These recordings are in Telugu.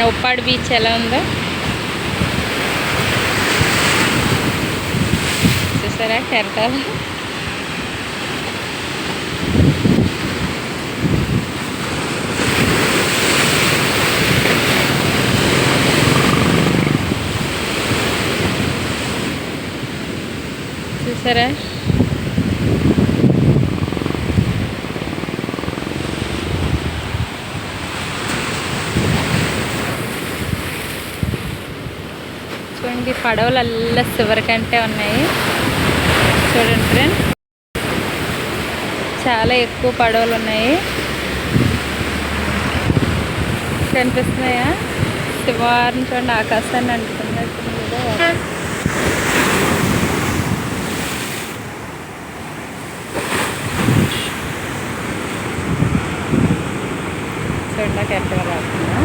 మన ఉప్పాడు బీచ్ ఎలా ఉందో. చూసారా? కెరటాలు చూసారా? చూడండి పడవలు అల్ల చివరికంటే ఉన్నాయి. చూడండి ఫ్రెండ్ చాలా ఎక్కువ పడవలు ఉన్నాయి. కనిపిస్తున్నాయా? శివారిని చూడండి ఆకాశాన్ని అంటుకున్నట్టు కూడా చూడండి కరెక్ట్గా రాస్తున్నా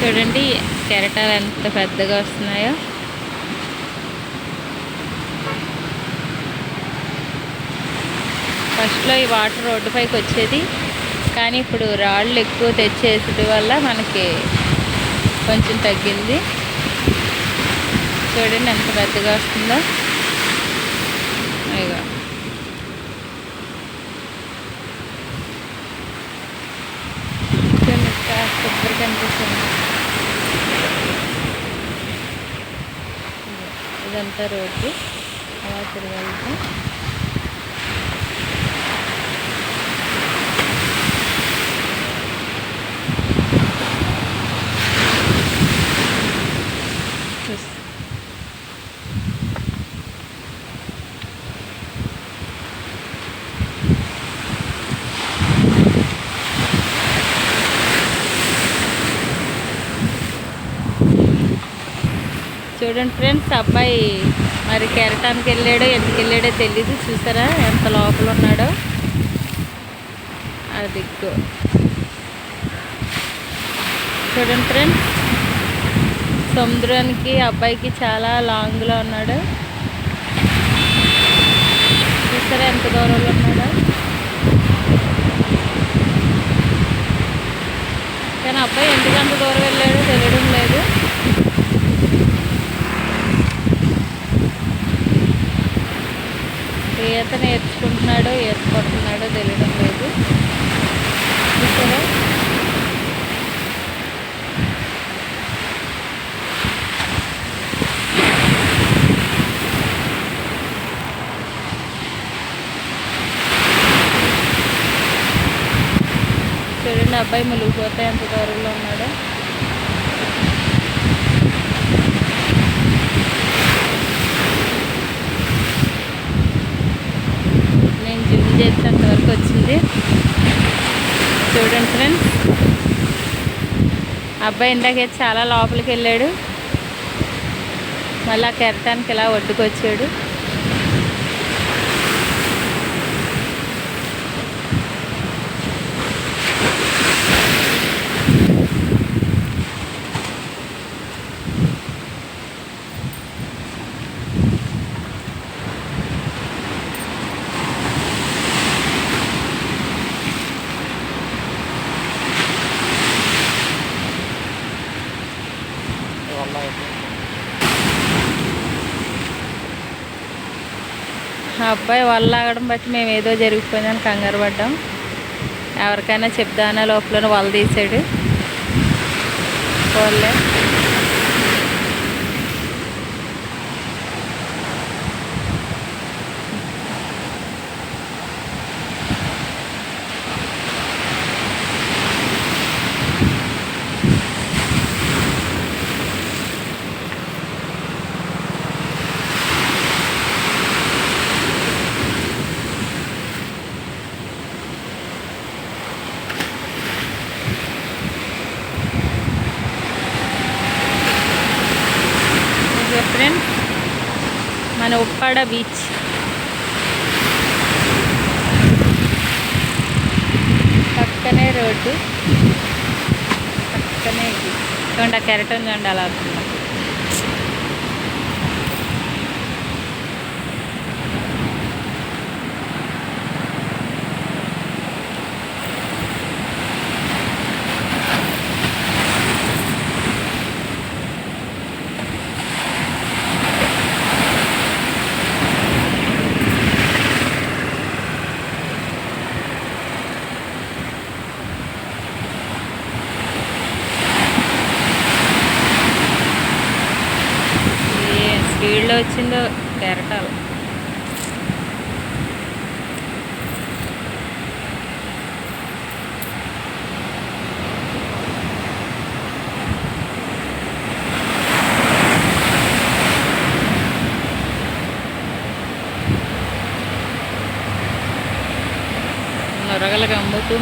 చూడండి కెరటాలు ఎంత పెద్దగా వస్తున్నాయో. ఫస్ట్లో ఈ వాటర్ రోడ్డు పైకి వచ్చేది కానీ ఇప్పుడు రాళ్ళు ఎక్కువ తెచ్చేసడం వల్ల మనకి కొంచెం తగ్గింది. చూడండి ఎంత పెద్దగా వస్తుందో. ఇక చూడండి కొబ్బరి కనిపిస్తుంది. ఇదంతా రోడ్డు. అలా తిరగలుగుతాం చూడండి ఫ్రెండ్స్ అబ్బాయి మరి కెరటానికి వెళ్ళాడో ఎందుకు వెళ్ళాడో తెలీదు. చూసారా ఎంత లోపల ఉన్నాడో? అది దిక్కు చూడండి ఫ్రెండ్స్ సముద్రానికి అబ్బాయికి చాలా లాంగ్లో ఉన్నాడు. చూసారా ఎంత దూరంలో ఉన్నాడో? కానీ అబ్బాయి ఎందుకు దూరం వెళ్ళాడో తెలియడం అతను ఈత ఏర్పడుతున్నాడో తెలియడం లేదు. చూసారా చూడండి అబ్బాయి ములుగుపోతాయి ఎంత దూరంలో ఉన్నాడో. చేసినంత వరకు వచ్చింది. చూడండి ఫ్రెండ్స్. అబ్బాయి ఇందాకే చాలా లోపలికి వెళ్ళాడు. మళ్ళీ ఆ కెరటానికి ఇలా ఒడ్డుకొచ్చాడు ఆ అబ్బాయి వల్ల ఆగడం బట్టి మేము ఏదో జరిగిపోయిందని కంగారు పడ్డాం. ఎవరికైనా చెప్దానా లోపల వల తీసాడు. పోలే విజయవాడ బీచ్. పక్కనే రోడ్డు పక్కనే చూడండి ఆ కెరటం చూడండి అలా వస్తుందా ఏ స్పీడ్లో వచ్చిందో కెరటాలు నొరగలు గమ్ముతూ